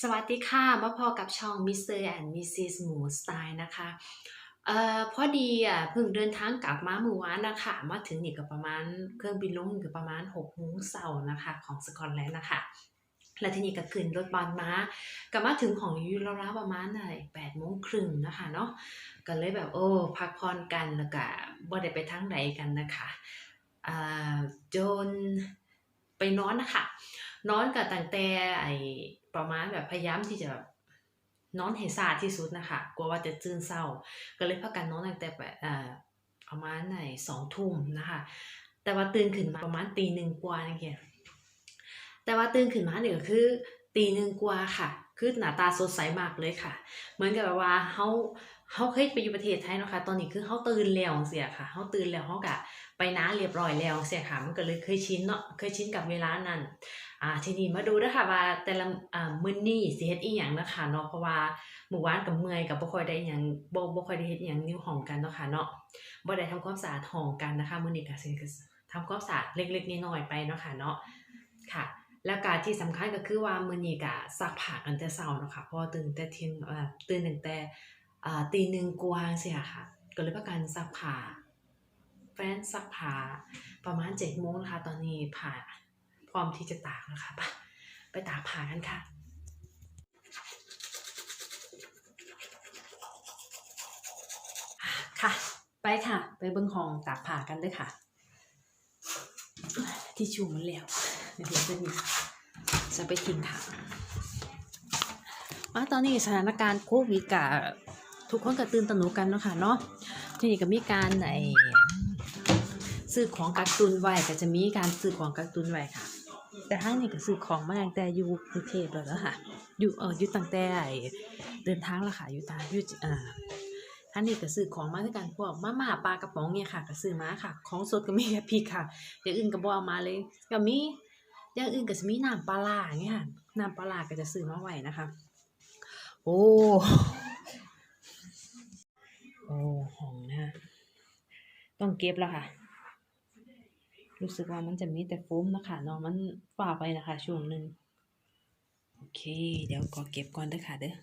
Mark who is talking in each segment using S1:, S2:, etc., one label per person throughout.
S1: สวัสดีค่ะมาพอกับช่อง Mr. and Mrs. หมูสไตล์นะคะเอ่อพอดีอะเพิ่งเดินทางกลับมาเมื่อวานนะคะมาถึงนี่ก็ประมาณเครื่องบินลงนี่ก็ประมาณ6โมงเช้านะคะของสกอตแลนด์นะคะแล้วทีนี้ก็ขึ้นรถบัสมาก็มาถึงของยูราวประมาณไหนแปดโมงครึ่งนะคะเนาะก็เลยแบบโอ้พักผ่อนกันแล้วก็บ่ได้ไปทางใดกันนะคะอ่าจนไปนอนนะคะนอนกับตั้งแต่ไอ ประมาณแบบพยายามที่จะแบบนอนให้สาที่สุดนะคะกลัวว่าจะตื่นเศร้า ก็เลยพากันนอนตั้งแต่แบบเอ่อประมาณไหนสองทุ่มนะคะ แต่ว่าตื่นขึ้นมาประมาณตีหนึ่งกว่านี่แกแต่ว่าตื่นขึ้นมาเนี่ยก็คือ ตีหนึ่งกว่าค่ะ คือหน้าตาสดใสมากเลยค่ะ เหมือนกับแบบว่าเฮาเฮาเคยไปอยู่ประเทศไทยนะคะตอนนี้คือเฮาตื่นแล้วเสียค่ะเฮาตื่นแล้วเฮาก็ไปน้าเรียบร้อยแล้วเสียค่ะมันก็เลยเคยชินเนาะเคยชินกับเวลานั้น อ่าทีนี้มาดูนะคะว่าแต่ละอ่ามื้อนี้สิเฮ็ดอีหยังนะคะเนาะเพราะว่าเมื่อวานก็เมื่อยก็บ่ค่อยได้อิหยังบ่บ่ค่อยได้เฮ็ดอิหยังอยู่ห้องกันเนาะค่ะเนาะบ่ได้ทำความสะอาดห้องกันนะคะมื้อนี้ก็สิทำความสะอาดเล็กๆน้อยๆไปเนาะค่ะเนาะค่ะแล้วก็ที่สำคัญก็คือว่ามื้อนี้ก็ซักผ้ากันแต่เช้าเนาะค่ะเพราะตื่นแต่เที่ยงเอ่อตื่นตั้งแต่อ่าตีหนึ่งกว่าจังซี้ค่ะก็เลยพากันซักผ้าแฟนซักผ้าประมาณ7โมงนะคะตอนนี้ผ้า ร้อมที่จะตากนะคะไปไปตากผ้ากันค่ะค่ะ ไปค่ะ ไปเบิ้งห้องตากผ้ากันเลยค่ะ ที่ชูมันแล้วเดี๋ยวจะมีจะไปทิ้งค่ะว่าตอนนี้สถานการณ์โควิดกะทุกคนก็ตื่นตระหนกกันเนาะค่ะเนาะทีนี้ก็มีการไหนซื้อของกักตุนไว้ก็จะมีการซื้อของกักตุนไว้ค่ะ แต่ทางนี้ก็ซื้อของมาตั้งแต่อยู่กรุงเทพแล้วค่ะ อยู่เอออยู่ตั้งแต่เดินทางแล้วค่ะอยู่ตาอยู่อ่าท่านนี้ก็ซื้อของมาด้วยกันพวกมาม่าปลากระป๋องเนี่ยค่ะก็ซื้อมาค่ะ ของสดก็มีแค่พริกค่ะอย่างอื่นก็บ่เอามาเลยก็มีอย่างอื่นก็จะมีน้ำปลาล่าเงี้ยค่ะน้ำปลาร้าก็จะซื้อมาไว้นะคะ โอ้โอ้ห้องนะต้องเก็บแล้วค่ะ รู้สึกว่ามันจะมีแต่โฟมนะคะเนาะมันฝ่าไปนะคะช่วงหนึ่งโอเค เดี๋ยวก็เก็บก่อนเด้อค่ะเด้อ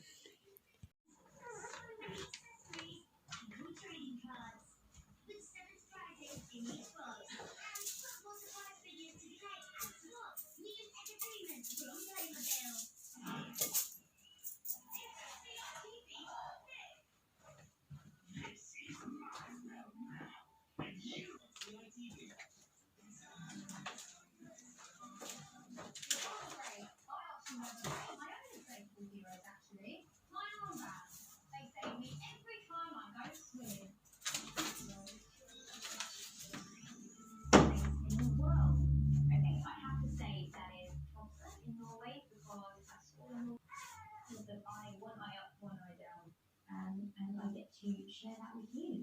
S2: share that with you.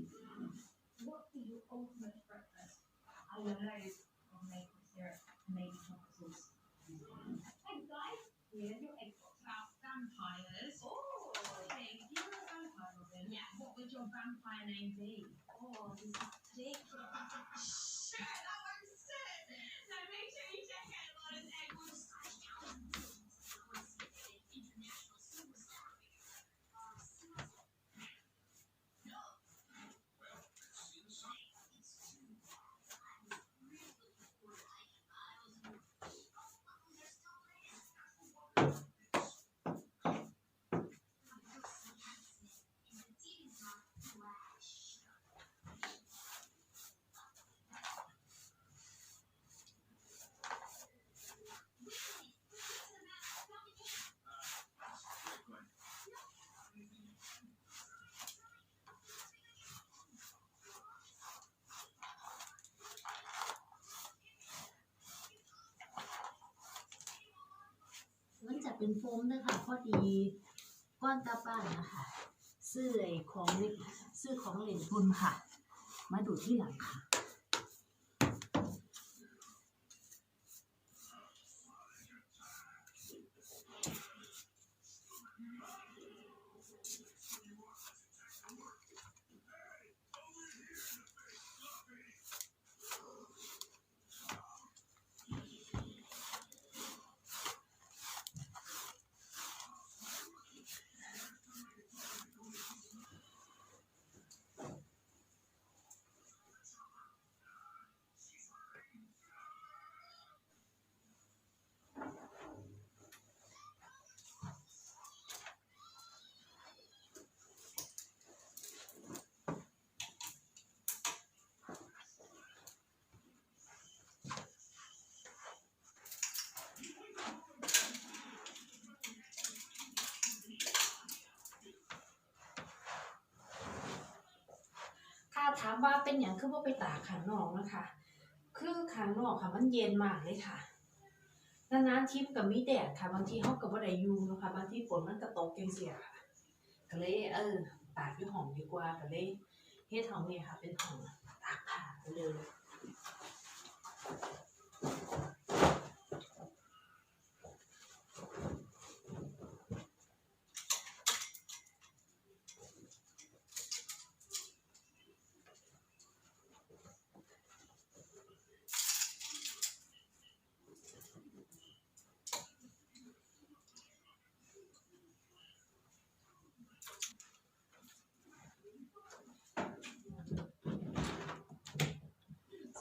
S1: เป็นโฟมด้วยค่ะพอดีก้อนตาบ้านนะคะซื้อไอ้ของเล็กซื้อของเหลนทุนค่ะ มาดูที่หลังค่ะ ถามว่าเป็นอย่างคือว่าไปตากข้างนอกนะคะ คือข้างนอกค่ะมันเย็นมากเลยค่ะนานๆทีมนกับมีแดดค่ะบางทีเขากับว่าได้ยูนะคะบางทีฝนมันก็ตกเกงเสียค่ะก็เลยเออตากที่ห้องดีกว่าก็เลยเฮ็ดห้องนี้ค่ะ เป็นห้องตากผ้าไปเลย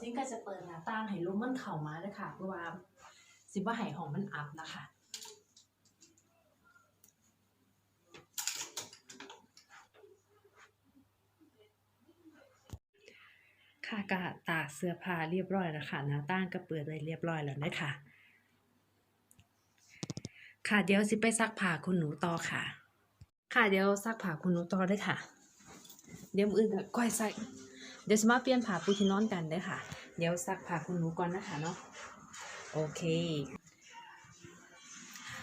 S1: ซิง ก็จะเปิดหน้าต่างให้ลมมันเข้ามาเลยค่ะเพราะว่าสิว่าให้หองมันอับนะคะค่ะก็ตากเสื้อผ้าเรียบร้อยแล้วค่ะหน้าต่างก็เปิดไว้เรียบร้อยแล้วนะคะค่ะเดี๋ยวสิไปซักผ้าคุณหนูต่อค่ะ ค่ะเดี๋ยวซักผ้าคุณหนูต่อเลยค่ะ เดี๋ยวมืออื่นก็ก้อยใส่เดี๋ยวสมาเปลี่ยนผ้าปูที่นอนกันเด้ค่ะ เดี๋ยวซักผ้าคุณหนูก่อนนะคะเนาะโอเค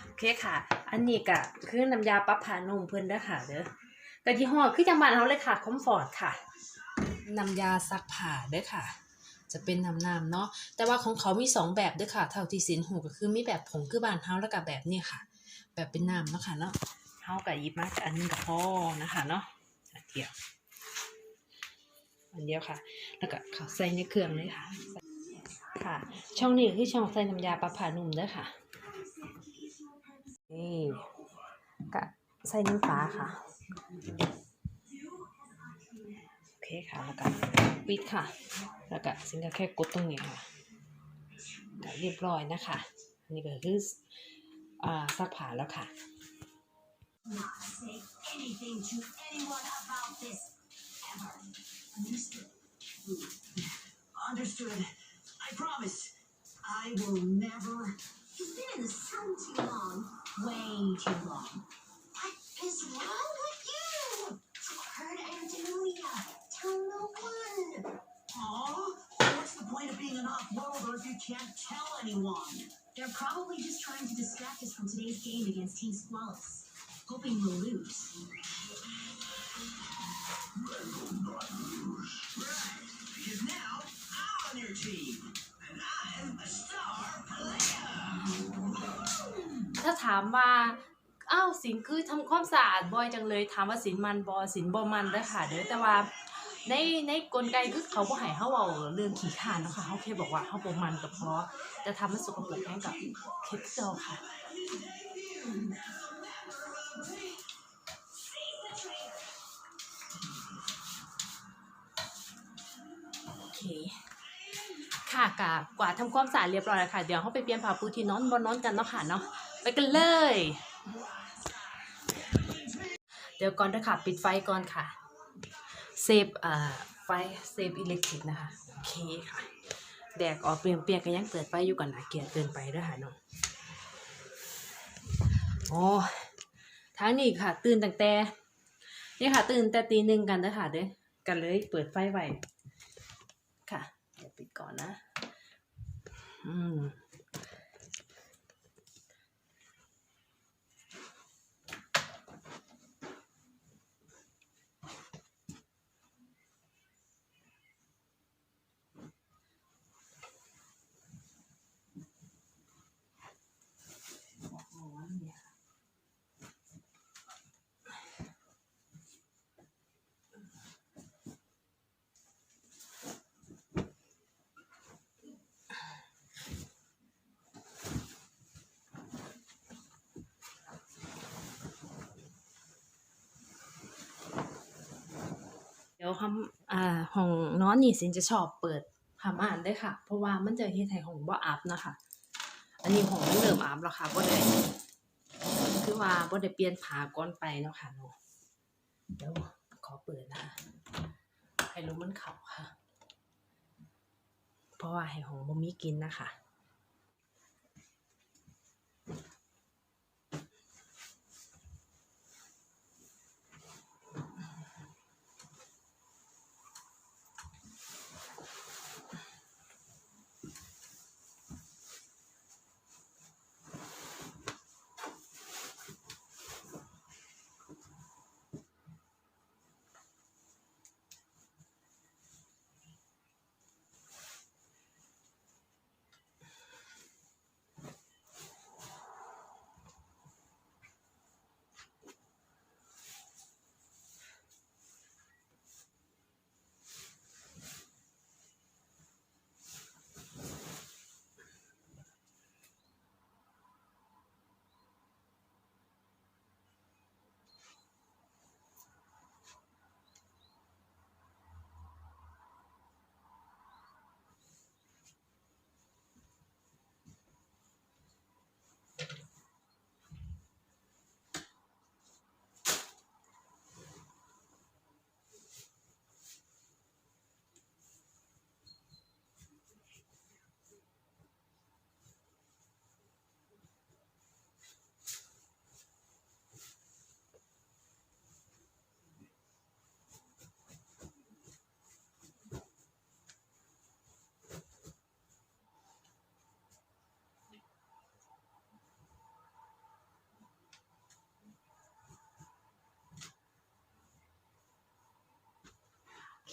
S1: โอเคค่ะ อันนี้ก็คือน้ำยาปรับผ้านุ่มเพิ่นเด้อค่ะเด้อกะยี่ห้อคือจังบ้านเฮาเลยค่ะคอมฟอร์ตค่ะน้ำยาซักผ้าเด้อค่ะ จะเป็นน้ำน้ำเนาะแต่ว่าของเขามีสองแบบเด้อค่ะ เท่าที่สินหูก็คือมีแบบผงคือบ้านเฮาแล้วก็แบบนี้ค่ะ แบบเป็นน้ำเนาะค่ะเนาะเฮาก็หยิบมาอันหนึงก็พอนะคะเนาะอันเดียว อันเดียวค่ะ แล้วก็เขาใส่ในเครื่องเลยค่ะ ค่ะ ช่องนี้คือช่องใส่น้ำยาปลาผ่านุ่มเด้อค่ะ นี่ก็ใส่น้ำปลาค่ะ โอเคค่ะ แล้วก็ปิดค่ะ แล้วก็สิ่งก็แค่กดตรงนี้ค่ะก็เรียบร้อยนะคะอันนี้ก็คืออ่าซักผ้าแล้วค่ะ
S3: not say anything to anyone about this ever. Understood? Understood. I promise. I will never. You've been in the sun too long. Way too long. What is wrong with you? Herd antinomia. Tell no one. Aw, what's the point of being an off-worlder if you can't tell anyone? They're probably just trying to distract us from today's game against Team Squalus, hoping we'll lose. Because now I'm on your team, and I'm a star player.
S1: ถ้าถามว่าอ้าวสินคือทำความสะอาดบ่อยจังเลย ถามว่าสินมันบ่สินบ่มันเด้อค่ะเด้อแต่ว่าในในกลไกคือเขาบ่ให้เฮาเว้าเรื่องขี้ข้านนะคะเฮาแค่บอกว่าเฮาบ่มันก็พอแต่ทำให้สกปรกแห้งกับเค็ดเจ้าค่ะ คค่ะกะกว่าทำความสะอาดเรียบร้อยแล้วค่ะ เดี๋ยวเขาไปเปลี่ยนผ้าปูที่นอนบนนอนกันเนาะค่ะเนาะไปกันเลย เดี๋ยวก่อนนะคะปิดไฟก่อนค่ะเซฟอ่าไฟเซฟอิเล็กทริกนะคะโอเคค่ะ แดกออกเปลี่ยนเปลี่ยนกันยังเปิดไฟอยู่กันนะเกลียดเกินไปด้วยค่ะเนาะโอ้ทางนี้ค่ะ ตื่นตั้งแต่นี่ค่ะ ตื่นแต่ตีหนึ่งกันเด้อค่ะเด้อกันเลยเปิดไฟไว้ค่ะเดี๋ยว ปิดก่อนนะ อืม เดี๋ยวคำอ่าห้องนอนนี่สินจะชอบเปิดผ้าม่านด้วยค่ะ เพราะว่ามันจะเฮ็ดให้ห้องบ่อับนะคะ อันนี้ห้องมันเริ่มอับแล้วค่ะบ่ได้คือว่าบ่ได้เปลี่ยนผ้าก่อนไปเนาะค่ะเนาะเดี๋ยวขอเปิดนะคะให้ลมมันเข้าค่ะ เพราะว่าให้ห้องบ่มีกินนะคะ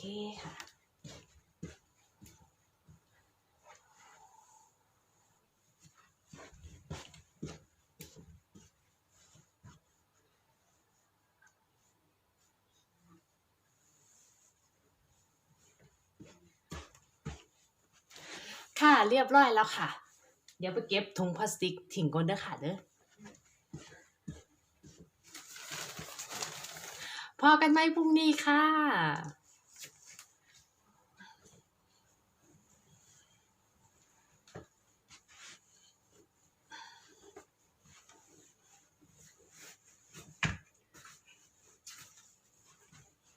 S1: ค่ะค่ะเรียบร้อยแล้วค่ะ เดี๋ยวไปเก็บถุงพลาสติกทิ้งก่อนเด้อค่ะเด้อพอกันไหมพรุ่งนี้ค่ะ